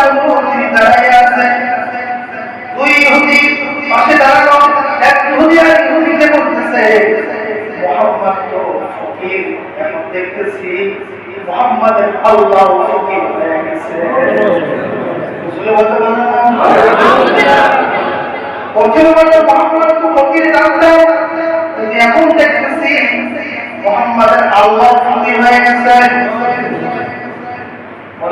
আনহু তিনি দাঁড়ায় আছেন দুই ইহুদি পাশে দাঁড়ানো এক ইহুদি আর তো এখন দেখতেছি মোহাম্মদের আল্লাহ বুঝলে বলতে ফকির বলে মোহাম্মদ ফকির জানতাম কিন্তু এখন দেখতেছি মোহাম্মদের আল্লাহ ফকির হয়ে গেছে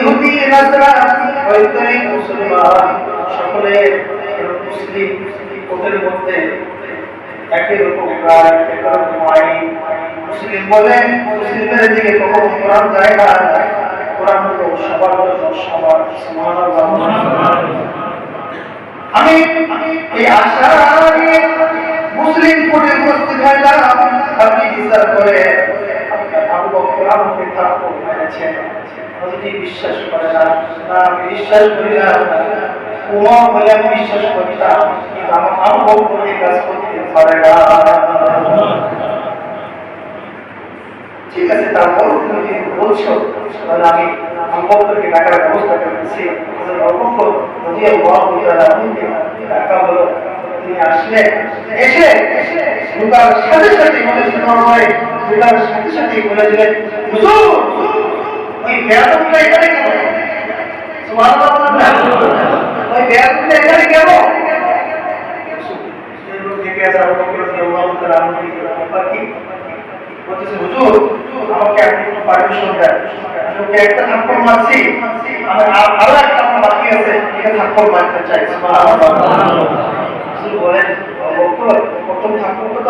ইহুদি নাসরা হয়তোই মুসলমান সকলে মুসলিম ওদের মধ্যে একই রকম প্রায় একই রকম আইন মুসলিম বলে মুসলিমদের দিকে কখনো কোরআন যায় না কোরআন হলো সবার সবার সুবহানাল্লাহ আমি এই আশা মুসলিম কোর্টে উপস্থিত হইলাম আপনি বিচার করে আপনার আবু বকর আমাকে মেরেছেন যদি বিশ্বাস করে না আমি বিশ্বাস করি না। উমর বলে, আমি বিশ্বাস করি না। আমার আবু বকর কাজ করতে পারে না। ঠিক আছে, তারপর তুমি যেহেতু বলছো, তাহলে আমি বকরকে ডাকার ব্যবস্থা করতেছি। অল্প যদি ডাকা হলো। তিনি আসলে এসে ঢুকার সাথে সাথে মনে শোনা হয় ঢুকার সাথে সাথে বলে দিলেন, হুজুর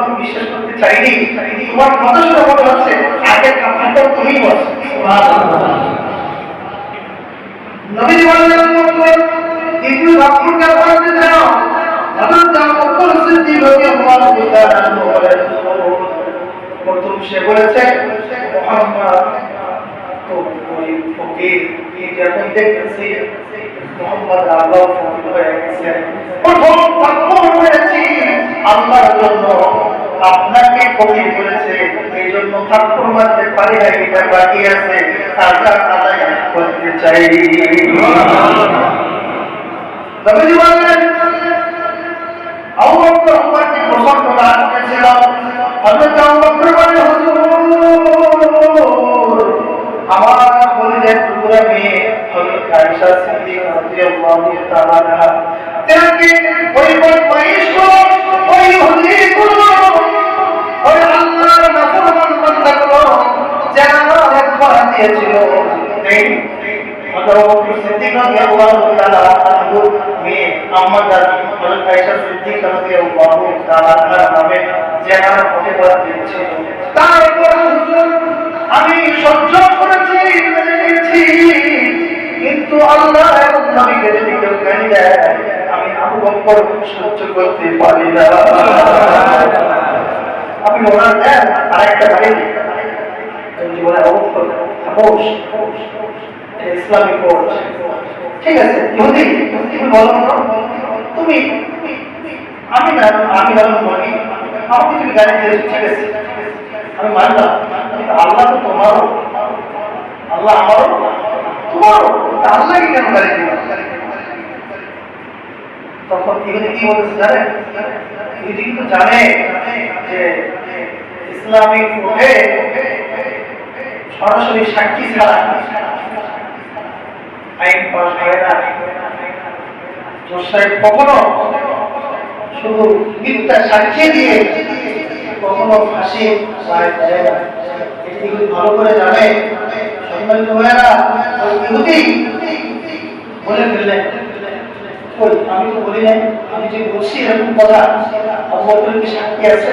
আমি বিশ্বাস করতে চাইনি। তোমার কথা শুনে মনে তুমি বলছো সুবহানাল্লাহ নবী বললেন দ্বিতীয় থাপ্পড়টা মারতে চাও হযরত আবু সিদ্দিক রাদিয়াল্লাহু তাআলা আনহু বলেন প্রথম সে বলেছে, মোহাম্মদ তো দেখতেছি, মোহাম্মদ আল্লাহ ফকির হয়ে গেছে। জন্য আপনাকে ফকির করেছে। এই জন্য থাপ্পড় মারতে পারি না এটা বাকি আছে। তার আদায় করতে চাই। নবীজি বললেন আবু বকর উম্মতকে প্রচণ্ড রাগ করেছিল হযরত আবু বকর বলেন হুজুর, আমার বলিদের টুকরা মেয়ে হযরত আয়েশা সিদ্দিকা রাদিয়াল্লাহু তাআলা আনহা। তাকে ওই বদমাইশ ওই ইহুদি আমি সহ্য করেছি কিন্তু আল্লাহ এবং নবীকে যদি কেউ দেয় আমি আবু বকর সহ্য করতে পারি না। আপনি ওনার দেন আর একটা ইসলামিক ঠিক আছে, ইহুদি তুমি বলো তুমি, আমি না আমি না মানি আমাকে তুমি গালি দিয়েছ ঠিক আছে। আমি মানলাম। আল্লাহ তো তোমারও। আল্লাহ আমারও। তোমারও। আল্লাহকে কেন গালি দিল তখন ইহুদি কি বলেছে জানেন? ইহুদি কিন্তু জানে যে ইসলামিক কোর্টে সরাসরি সাক্ষী ছাড়া আইন পাশ হয় না। কখনো শুধু মিথ্যা সাক্ষী দিয়ে কখনো ফাঁসি ভালো করে জানে? বলে আমি তো বলি নাই। আমি যে বলছি এরকম কথা কি সাক্ষী আছে?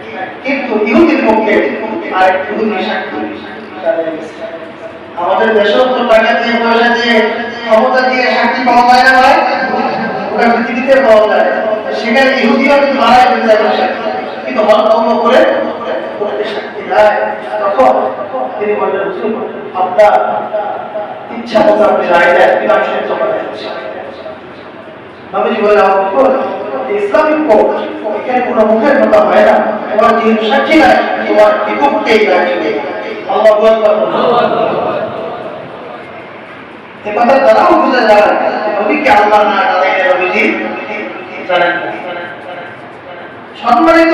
কিন্তু ইহুদির পক্ষে আর ইহুদি সাক্ষী আমাদের দেশেও তো টাকা দিয়ে, পয়সা দিয়ে, ক্ষমতা দিয়ে সাক্ষী পাওয়া যায় না ভাই। ওটা পৃথিবীতে পাওয়া যায়। সেখানে ইহুদিও কিন্তু মারাই হয়ে যায় সাক্ষী। কিন্তু হত্যা করে সাক্ষী দেয়। তখন তিনি বললেন আপনার ইচ্ছা মতো আপনি রায় দেন কিন্তু আমি সহ্য করা যাচ্ছে নবীজি বললেন ইসলামিক কোর্ট এখানে কোনো মুখের কথা হয় না। তোমার দিন সাক্ষী নাই, তোমার বিপক্ষেই রাখবে আল্লাহ এ কথা তারাও বুঝে আল্লাহ না নবীজি। সম্মানিত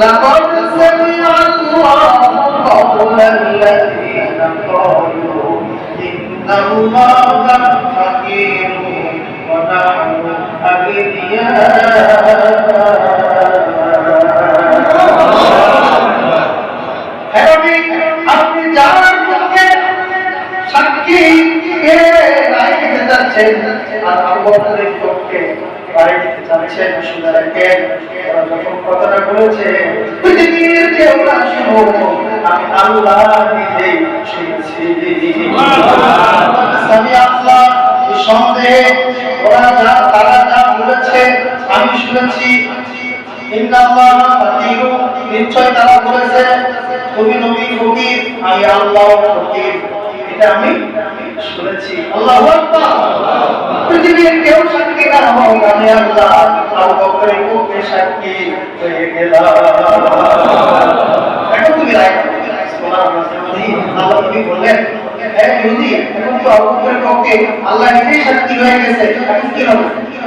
লাকাদ সামিআ আল্লাহু قولا الذين قالوا إن الله فقير ونحن أغنياء হেরবি আপনি যার পক্ষে সাক্ষী কে রায় দিতে যাচ্ছেন আর আপনাদের পক্ষে আমি আল্লাহ আল্লাহ সন্দেহে তারা বলেছে আমি শুনেছি। নিশ্চয় তারা বলেছে আমি আল্লাহ ফকির। এটা আমি শুনেছি। আল্লাহ পৃথিবীর কেউ সাক্ষী না হোক, আমি আল্লাহ আবু বকরের সাক্ষী হয়ে গেলাম। এখন তুমি রাখ আল্লাহ নবী বললেন হ্যাঁ ইহুদি, এখন তো আবু পক্ষে আল্লাহ নিজেই সাক্ষী হয়ে গেছে, এখন কি হবে?